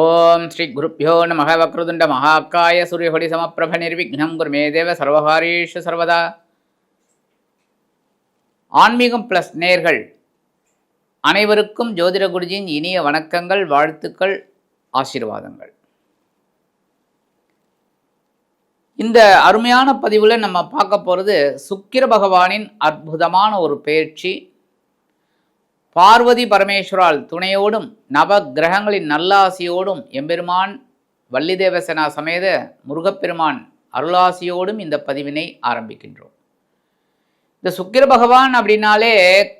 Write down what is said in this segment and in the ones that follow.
ஓம் ஸ்ரீ குருப்பியோ நம வக்ருதுண்ட மகாக்காய சூரியபடி சமப்பிரப நிர்விக்னம் குருமே தேவ சர்வகாரீஷு சர்வதா. ஆன்மீகம் ப்ளஸ் நேர்கள். அனைவருக்கும் ஜோதிட குருஜியின் இனிய வணக்கங்கள் வாழ்த்துக்கள் ஆசீர்வாதங்கள். இந்த அருமையான பதிவில் நம்ம பார்க்க போகிறது சுக்கிர பகவானின் அற்புதமான ஒரு பயிற்சி பார்வதி பரமேஸ்வரால் துணையோடும் நவ கிரகங்களின் நல்லாசியோடும் எம்பெருமான் வள்ளி தேவசேனா சமேத முருகப்பெருமான் அருளாசியோடும் இந்த பதிவினை ஆரம்பிக்கின்றோம். இந்த சுக்கிர பகவான் அப்படின்னாலே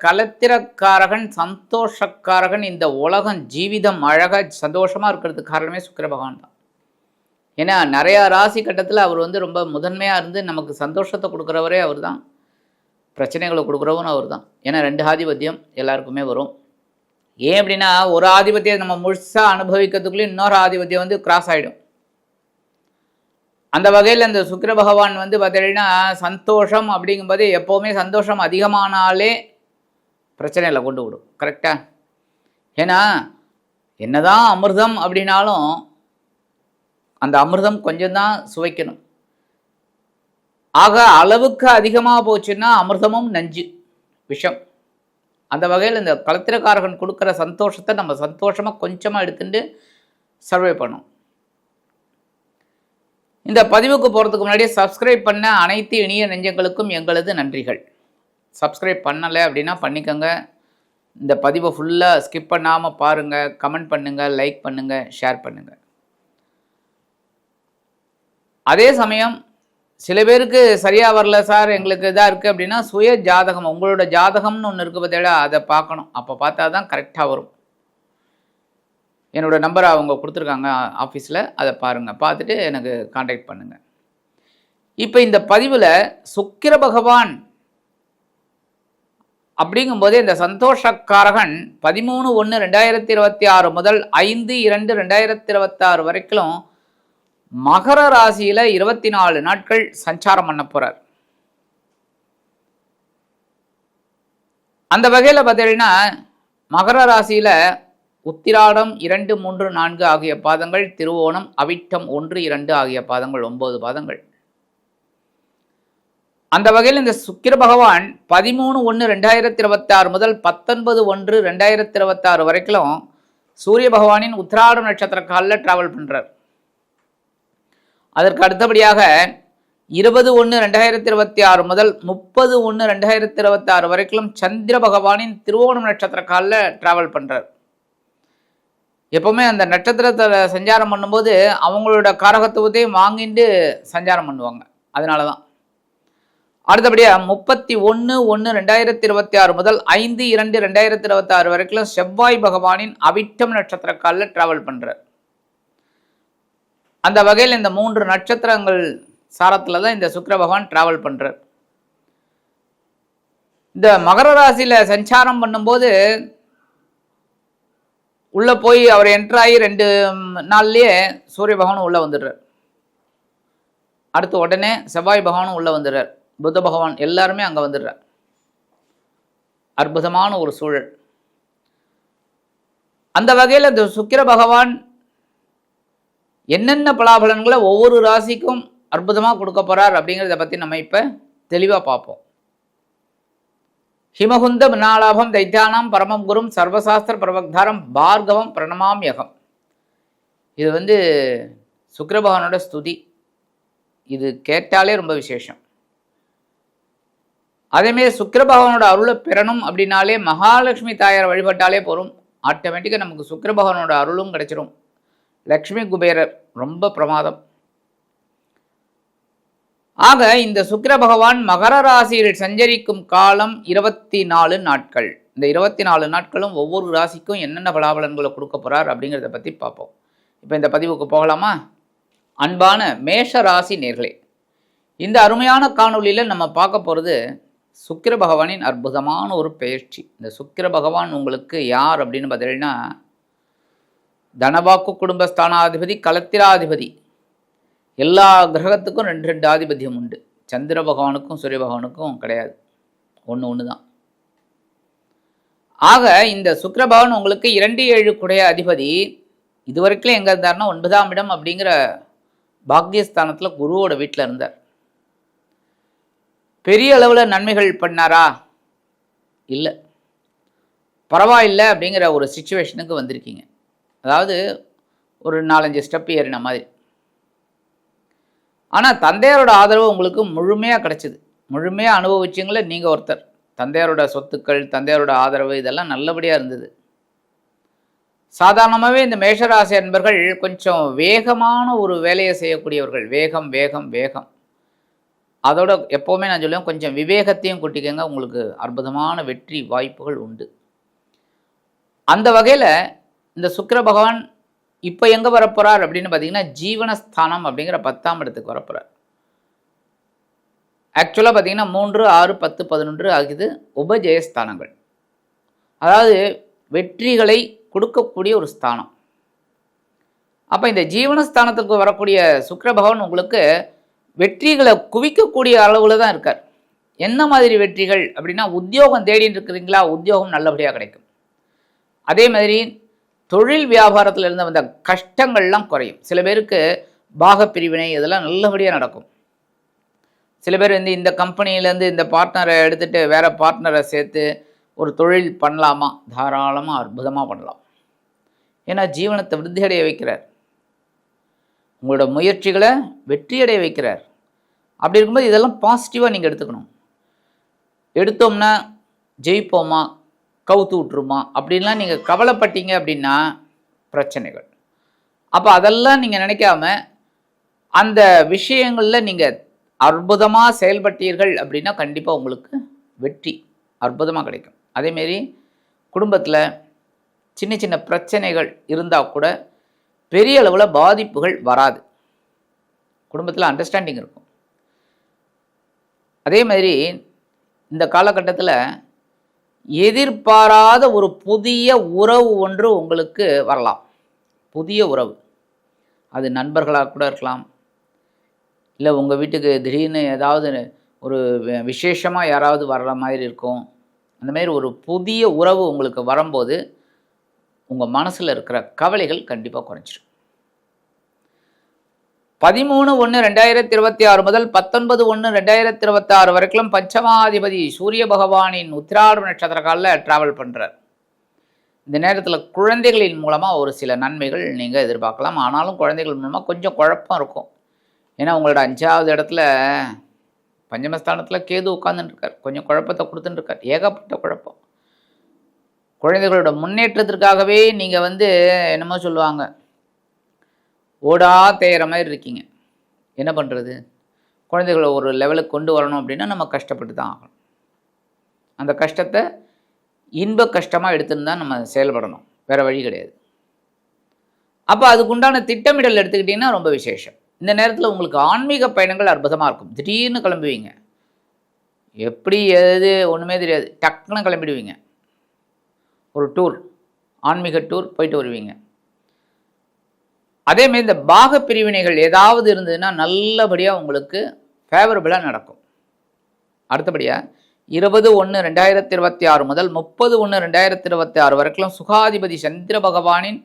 கலத்திரக்காரகன் சந்தோஷக்காரகன் இந்த உலகம் ஜீவிதம் அழகாக சந்தோஷமாக இருக்கிறதுக்கு காரணமே சுக்கிர பகவான் தான். ஏன்னா நிறையா ராசி கட்டத்தில் அவர் வந்து ரொம்ப முதன்மையாக இருந்து நமக்கு சந்தோஷத்தை கொடுக்குறவரே அவர் தான் பிரச்சனைகளை கொடுக்குறவும் அவர் தான் ஏன்னா ரெண்டு ஆதிபத்தியம் எல்லாருக்குமே வரும். ஏன் அப்படின்னா ஒரு ஆதிபத்தியம் நம்ம முழுசாக அனுபவிக்கிறதுக்குள்ளே இன்னொரு ஆதிபத்தியம் வந்து கிராஸ் ஆகிடும் அந்த வகையில் இந்த சுக்கர பகவான் வந்து பார்த்தீங்கன்னா சந்தோஷம் அப்படிங்கும்போது எப்போவுமே சந்தோஷம் அதிகமானாலே பிரச்சனையில் கொண்டு விடும். கரெக்டாக ஏன்னா என்னதான் அமிர்தம் அப்படின்னாலும் அந்த அமிர்தம் கொஞ்சம்தான் சுவைக்கணும். ஆக அளவுக்கு அதிகமாக போச்சுன்னா அமிர்தமும் நஞ்சு விஷம். அந்த வகையில் இந்த கலத்திரக்காரகன் கொடுக்குற சந்தோஷத்தை நம்ம சந்தோஷமாக கொஞ்சமாக எடுத்துட்டு சர்வே பண்ணும் இந்த பதிவுக்கு போகிறதுக்கு முன்னாடியே சப்ஸ்கிரைப் பண்ண அனைத்து இனிய நெஞ்சங்களுக்கும் எங்களது நன்றிகள். சப்ஸ்கிரைப் பண்ணலை அப்படின்னா பண்ணிக்கோங்க. இந்த பதிவை ஃபுல்லாக ஸ்கிப் பண்ணாமல் பாருங்கள் கமெண்ட் பண்ணுங்கள் லைக் பண்ணுங்கள் ஷேர் பண்ணுங்கள் அதே சமயம் சில பேருக்கு சரியாக வரல சார் எங்களுக்கு இதாக இருக்குது அப்படின்னா சுய ஜாதகம் உங்களோட ஜாதகம்னு ஒன்று இருக்குது பார்த்தீங்களா அதை பார்க்கணும். அப்போ பார்த்தா தான் கரெக்டாக வரும். என்னோடய நம்பரை அவங்க கொடுத்துருக்காங்க ஆஃபீஸில் அதை பாருங்கள் பார்த்துட்டு எனக்கு காண்டாக்ட் பண்ணுங்கள் இப்போ இந்த பதிவில் சுக்கிர பகவான் அப்படிங்கும்போதே இந்த சந்தோஷக்காரகன் பதிமூணு ஒன்று ரெண்டாயிரத்தி இருபத்தி ஆறு முதல் ஐந்து இரண்டு ரெண்டாயிரத்தி இருபத்தாறு வரைக்கும் மகர ராசியில இருபத்தி நாலு நாட்கள் சஞ்சாரம் பண்ண போறார். அந்த வகையில் பார்த்தீங்கன்னா மகர ராசியில உத்திராடம் இரண்டு மூன்று நான்கு ஆகிய பாதங்கள் திருவோணம் அவிட்டம் ஒன்று இரண்டு ஆகிய பாதங்கள் ஒன்பது பாதங்கள். அந்த வகையில் இந்த சுக்கிர பகவான் பதிமூணு ஒன்று ரெண்டாயிரத்தி இருபத்தாறு முதல் பத்தொன்பது ஒன்று ரெண்டாயிரத்தி இருபத்தாறு வரைக்கும் சூரிய பகவானின் உத்திராடம் நட்சத்திர காலில் டிராவல் பண்ணுறார் அதற்கு அடுத்தபடியாக இருபது ஒன்று ரெண்டாயிரத்தி இருபத்தி ஆறு முதல் முப்பது ஒன்று ரெண்டாயிரத்தி இருபத்தி ஆறு வரைக்கும் சந்திர பகவானின் திருவோணம் நட்சத்திர காலில் ட்ராவல் பண்ணுறார் எப்போவுமே அந்த நட்சத்திரத்தை சஞ்சாரம் பண்ணும்போது அவங்களோட காரகத்துவத்தையும் வாங்கிட்டு சஞ்சாரம் பண்ணுவாங்க. அதனால தான் அடுத்தபடியாக முப்பத்தி ஒன்று ஒன்று ரெண்டாயிரத்தி இருபத்தி ஆறு முதல் ஐந்து இரண்டு ரெண்டாயிரத்தி இருபத்தி ஆறு வரைக்கும் செவ்வாய் பகவானின் அவிட்டம் நட்சத்திர காலில் ட்ராவல் பண்ணுறார் அந்த வகையில் இந்த மூன்று நட்சத்திரங்கள் சாரத்தில் தான் இந்த சுக்கர பகவான் ட்ராவல் பண்ணுறார் இந்த மகர ராசியில் சஞ்சாரம் பண்ணும்போது உள்ளே போய் அவர் என்ட்ராகி ரெண்டு நாள்லேயே சூரிய பகவானும் உள்ளே வந்துடுறார். அடுத்து உடனே செவ்வாய் பகவானும் உள்ளே வந்துடுறார். புத்த பகவான் எல்லாருமே அங்கே வந்துடுறார். அற்புதமான ஒரு சூழல். அந்த வகையில் இந்த சுக்கிர பகவான் என்னென்ன பலாபலன்களை ஒவ்வொரு ராசிக்கும் அற்புதமாக கொடுக்க போகிறார் அப்படிங்கிறத பற்றி நம்ம இப்போ தெளிவாக பார்ப்போம். ஹிமகுந்த மினாலாபம் தைத்தியானாம் பரமம் குரும் சர்வசாஸ்திர பிரபக்தாரம் பார்கவம் பிரணமாம் யகம். இது வந்து சுக்கரபகவானோட ஸ்துதி. இது கேட்டாலே ரொம்ப விசேஷம். அதேமாரி சுக்கரபகவானோட அருளை பெறணும் அப்படின்னாலே மகாலட்சுமி தாயார் வழிபட்டாலே போகும் ஆட்டோமேட்டிக்காக நமக்கு சுக்கரபகவானோட அருளும் கிடைச்சிரும். லக்ஷ்மி குபேரர் ரொம்ப பிரமாதம். ஆக இந்த சுக்கிர பகவான் மகர ராசியில் சஞ்சரிக்கும் காலம் இருபத்தி நாலு நாட்கள். இந்த இருபத்தி நாலு நாட்களும் ஒவ்வொரு ராசிக்கும் என்னென்ன பலாபலன்களை கொடுக்க போகிறார் அப்படிங்கிறத பற்றி பார்ப்போம். இப்போ இந்த பதிவுக்கு போகலாமா? அன்பான மேஷ ராசி நேர்களே இந்த அருமையான காணொலியில் நம்ம பார்க்க போகிறது சுக்கிர பகவானின் அற்புதமான ஒரு பயிற்சி. இந்த சுக்கிர பகவான் உங்களுக்கு யார் அப்படின்னு பார்த்தீங்கன்னா தனவாக்கு குடும்பஸ்தானாதிபதி கலத்திராதிபதி எல்லா கிரகத்துக்கும் ரெண்டு ரெண்டு ஆதிபத்தியம் உண்டு. சந்திர பகவானுக்கும் சூரிய பகவானுக்கும் கிடையாது. ஒன்று ஒன்று தான் ஆக இந்த சுக்கரபவன் உங்களுக்கு இரண்டு ஏழு குடைய அதிபதி. இதுவரைக்கும் எங்கே இருந்தாருன்னா ஒன்பதாம் இடம் அப்படிங்கிற பாக்யஸ்தானத்தில் குருவோட வீட்டில் இருந்தார். பெரிய அளவில் நன்மைகள் பண்ணாரா? இல்லை. பரவாயில்லை அப்படிங்கிற ஒரு சுச்சுவேஷனுக்கு வந்திருக்கீங்க. அதாவது ஒரு நாலஞ்சு ஸ்டெப் ஏறின மாதிரி. ஆனால் தந்தையாரோட ஆதரவு உங்களுக்கு முழுமையாக கிடச்சிது. முழுமையாக அனுபவிச்சிங்களே நீங்கள் ஒருத்தர். தந்தையாரோட சொத்துக்கள் தந்தையாரோட ஆதரவு இதெல்லாம் நல்லபடியாக இருந்தது. சாதாரணமாகவே இந்த மேஷராசி அன்பர்கள் கொஞ்சம் வேகமான ஒரு வேலையை செய்யக்கூடியவர்கள். வேகம் வேகம் வேகம். அதோட எப்போவுமே நான் சொல்லுவேன் கொஞ்சம் விவேகத்தையும் கூட்டிக்கங்க. உங்களுக்கு அற்புதமான வெற்றி வாய்ப்புகள் உண்டு. அந்த வகையில் இந்த சுக்கர பகவான் இப்போ எங்கே வரப்போகிறார் அப்படின்னு பார்த்தீங்கன்னா ஜீவனஸ்தானம் அப்படிங்கிற பத்தாம் இடத்துக்கு வரப்போகிறார் ஆக்சுவலாக பார்த்தீங்கன்னா மூன்று ஆறு பத்து பதினொன்று ஆகியது உபஜெயஸ்தானங்கள். அதாவது வெற்றிகளை கொடுக்கக்கூடிய ஒரு ஸ்தானம். அப்போ இந்த ஜீவனஸ்தானத்துக்கு வரக்கூடிய சுக்கர பகவான் உங்களுக்கு வெற்றிகளை குவிக்கக்கூடிய அளவில் தான் இருக்கார். என்ன மாதிரி வெற்றிகள் அப்படின்னா உத்தியோகம் தேடின்னு இருக்கிறீங்களா? உத்தியோகம் நல்லபடியாக கிடைக்கும். அதே மாதிரி தொழில் வியாபாரத்தில் இருந்த வந்த கஷ்டங்கள்லாம் குறையும். சில பேருக்கு பாகப்பிரிவினை இதெல்லாம் நல்லபடியாக நடக்கும். சில பேர் வந்து இந்த கம்பெனியிலேருந்து இந்த பார்ட்னரை எடுத்துகிட்டு வேறு பார்ட்னரை சேர்த்து ஒரு தொழில் பண்ணலாமா? தாராளமாக அற்புதமாக பண்ணலாம். ஏன்னா ஜீவனத்தை விருத்தியடைய வைக்கிறார். உங்களோட முயற்சிகளை வெற்றியடைய வைக்கிறார். அப்படி இருக்கும்போது இதெல்லாம் பாசிட்டிவாக நீங்கள் எடுத்துக்கணும். எடுத்தோம்னா ஜெயிப்போமா? கவுத்து விட்ருமா அப்படின்லாம் நீங்கள் கவலைப்பட்டீங்க அப்படின்னா பிரச்சனைகள். அப்போ அதெல்லாம் நீங்கள் நினைக்காம அந்த விஷயங்களில் நீங்கள் அற்புதமாக செயல்பட்டீர்கள் அப்படின்னா கண்டிப்பாக உங்களுக்கு வெற்றி அற்புதமாக கிடைக்கும். அதேமாரி குடும்பத்தில் சின்ன சின்ன பிரச்சனைகள் இருந்தால் கூட பெரிய அளவில் பாதிப்புகள் வராது. குடும்பத்தில் அண்டர்ஸ்டாண்டிங் இருக்கும். அதே மாதிரி இந்த காலகட்டத்தில் எதிர்பாராத ஒரு புதிய உறவு ஒன்று உங்களுக்கு வரலாம். புதிய உறவு. அது நண்பர்களாக கூட இருக்கலாம். இல்லை உங்கள் வீட்டுக்கு திடீர்னு ஏதாவது ஒரு விசேஷமாக யாராவது வர்ற மாதிரி இருக்கும். அந்த மாதிரி ஒரு புதிய உறவு உங்களுக்கு வரும்போது உங்கள் மனசில் இருக்கிற கவலைகள் கண்டிப்பாக குறைஞ்சிடும் பதிமூணு ஒன்று ரெண்டாயிரத்தி இருபத்தி ஆறு முதல் பத்தொன்பது ஒன்று ரெண்டாயிரத்தி இருபத்தி ஆறு வரைக்கும் பஞ்சமாதிபதி சூரிய பகவானின் உத்திராடு நட்சத்திர காலில் ட்ராவல் பண்ணுறார் இந்த நேரத்தில் குழந்தைகளின் மூலமாக ஒரு சில நன்மைகள் நீங்கள் எதிர்பார்க்கலாம். ஆனாலும் குழந்தைகள் மூலமாக கொஞ்சம் குழப்பம் இருக்கும். ஏன்னா உங்களோட அஞ்சாவது இடத்துல பஞ்சமஸ்தானத்தில் கேது உட்காந்துட்டுருக்கார் கொஞ்சம் குழப்பத்தை கொடுத்துட்டுருக்கார். ஏகப்பட்ட குழப்பம். குழந்தைகளோட முன்னேற்றத்திற்காகவே நீங்கள் வந்து என்னமோ சொல்லுவாங்க ஓடா தேயிற மாதிரி இருக்கீங்க. என்ன பண்ணுறது குழந்தைகளை ஒரு லெவலுக்கு கொண்டு வரணும் அப்படின்னா நம்ம கஷ்டப்பட்டு தான் ஆகணும். அந்த கஷ்டத்தை இன்ப கஷ்டமாக எடுத்துன்னு தான் நம்ம செயல்படணும். வேறு வழி கிடையாது. அப்போ அதுக்குண்டான திட்டமிடல் எடுத்துக்கிட்டிங்கன்னா ரொம்ப விசேஷம். இந்த நேரத்தில் உங்களுக்கு ஆன்மீக பயணங்கள் அற்புதமாக இருக்கும். திடீர்னு கிளம்புவீங்க. எப்படி எது ஒன்றுமே தெரியாது. டக்குன்னு கிளம்பிடுவீங்க. ஒரு டூர் ஆன்மீக டூர் போயிட்டு வருவீங்க. அதேமாரி இந்த பாக பிரிவினைகள் ஏதாவது இருந்ததுன்னா நல்லபடியாக உங்களுக்கு ஃபேவரபுளாக நடக்கும். அடுத்தபடியாக இருபது ஒன்று ரெண்டாயிரத்தி இருபத்தி ஆறு முதல் முப்பது ஒன்று ரெண்டாயிரத்தி இருபத்தி ஆறு வரைக்கும் சுகாதிபதி சந்திர பகவானின்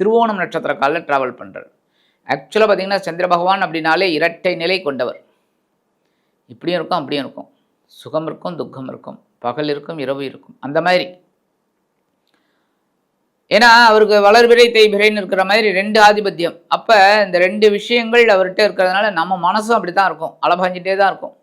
திருவோணம் நட்சத்திர காலில் ட்ராவல் பண்ணுறார் ஆக்சுவலாக பார்த்தீங்கன்னா சந்திர பகவான் அப்படின்னாலே இரட்டை நிலை கொண்டவர். இப்படியும் இருக்கும் அப்படியும் இருக்கும். சுகம் இருக்கும் துக்கம் இருக்கும். பகல் இருக்கும் இரவு இருக்கும். அந்த மாதிரி. ஏன்னா அவருக்கு வளர்பிறை தேய்பிரைன்னு இருக்கிற மாதிரி ரெண்டு ஆதிபத்தியம். அப்போ இந்த ரெண்டு விஷயங்கள் அவர்கிட்ட இருக்கிறதுனால நம்ம மனசும் அப்படி தான் இருக்கும். அலபாஞ்சிட்டே தான் இருக்கும்.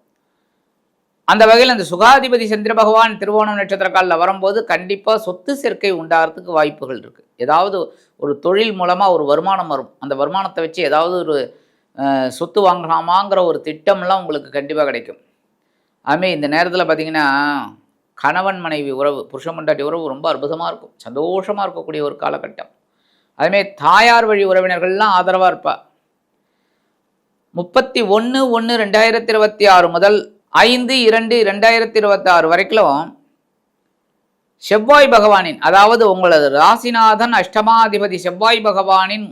அந்த வகையில் அந்த சுகாதிபதி சந்திர பகவான் திருவோணம் நட்சத்திர காலில் வரும்போது கண்டிப்பாக சொத்து சேர்க்கை உண்டாகிறதுக்கு வாய்ப்புகள் இருக்குது ஏதாவது ஒரு தொழில் மூலமாக ஒரு வருமானம் வரும். அந்த வருமானத்தை வச்சு ஏதாவது ஒரு சொத்து வாங்கலாமாங்கிற ஒரு திட்டம்லாம் உங்களுக்கு கண்டிப்பாக கிடைக்கும். அதுமாரி இந்த நேரத்தில் பார்த்திங்கன்னா கணவன் மனைவி உறவு புருஷமண்டாட்டி உறவு ரொம்ப அற்புதமாக இருக்கும். சந்தோஷமாக இருக்கக்கூடிய ஒரு காலகட்டம். அதுமாரி தாயார் வழி உறவினர்கள்லாம் ஆதரவாக இருப்பாள் முப்பத்தி ஒன்று ஒன்று ரெண்டாயிரத்தி இருபத்தி ஆறு முதல் ஐந்து இரண்டு ரெண்டாயிரத்தி இருபத்தி ஆறு வரைக்கும் செவ்வாய் பகவானின் அதாவது உங்களது ராசிநாதன் அஷ்டமாதிபதி செவ்வாய் பகவானின்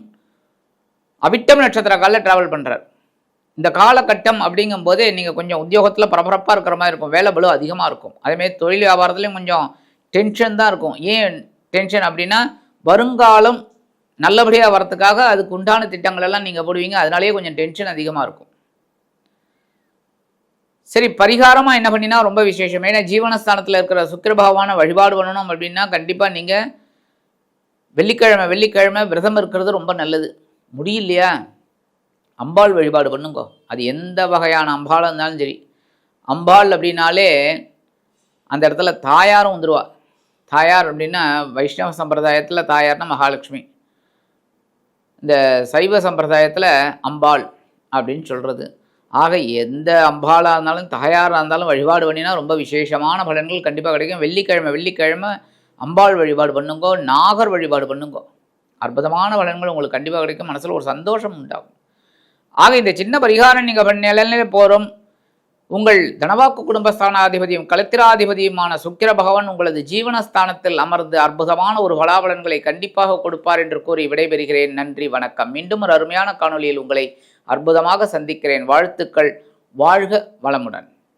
அவிட்டம் நட்சத்திர காலில் ட்ராவல் பண்ணுறார் இந்த காலகட்டம் அப்படிங்கும்போது நீங்கள் கொஞ்சம் உத்தியோகத்தில் பரபரப்பாக இருக்கிற மாதிரி இருக்கும். வேலை பலு அதிகமாக இருக்கும். அதேமாரி தொழில் வியாபாரத்துலேயும் கொஞ்சம் டென்ஷன் தான் இருக்கும். ஏன் டென்ஷன் அப்படின்னா வருங்காலம் நல்லபடியாக வரத்துக்காக அதுக்கு உண்டான திட்டங்கள் எல்லாம் நீங்கள் போடுவீங்க. அதனாலேயே கொஞ்சம் டென்ஷன் அதிகமாக இருக்கும். சரி பரிகாரமாக என்ன பண்ணினா ரொம்ப விசேஷம். ஏன்னா ஜீவனஸ்தானத்தில் இருக்கிற சுக்கிர பகவானை வழிபாடு பண்ணணும் அப்படின்னா கண்டிப்பாக நீங்கள் வெள்ளிக்கிழமை வெள்ளிக்கிழமை விரதம் இருக்கிறது ரொம்ப நல்லது. முடியலையா? அம்பாள் வழிபாடு பண்ணுங்கோ. அது எந்த வகையான அம்பாளாக இருந்தாலும் சரி. அம்பாள் அப்படின்னாலே அந்த இடத்துல தாயாரும் வந்துடுவா தாயார் அப்படின்னா வைஷ்ணவ சம்பிரதாயத்தில் தாயார்னா மகாலட்சுமி. இந்த சைவ சம்பிரதாயத்தில் அம்பாள் அப்படின்னு சொல்கிறது ஆக எந்த அம்பாளாக இருந்தாலும் தாயாராக இருந்தாலும் வழிபாடு பண்ணினா ரொம்ப விசேஷமான பலன்கள் கண்டிப்பாக கிடைக்கும். வெள்ளிக்கிழமை வெள்ளிக்கிழமை அம்பாள் வழிபாடு பண்ணுங்கோ நாகர் வழிபாடு பண்ணுங்கோ. அற்புதமான பலன்கள் உங்களுக்கு கண்டிப்பாக கிடைக்கும். மனசில் ஒரு சந்தோஷம் உண்டாகும். ஆக இந்த சின்ன பரிகாரம் நீங்கள் பண்ண போகிறோம் உங்கள் தனவாக்கு குடும்பஸ்தானாதிபதியும் கலத்திராதிபதியுமான சுக்கிர பகவான் உங்களது ஜீவனஸ்தானத்தில் அமர்ந்து அற்புதமான ஒரு பலாபலன்களை கண்டிப்பாக கொடுப்பார் என்று கூறி விடைபெறுகிறேன். நன்றி வணக்கம். மீண்டும் ஒரு அருமையான காணொலியில் உங்களை அற்புதமாக சந்திக்கிறேன். வாழ்த்துக்கள். வாழ்க வளமுடன்.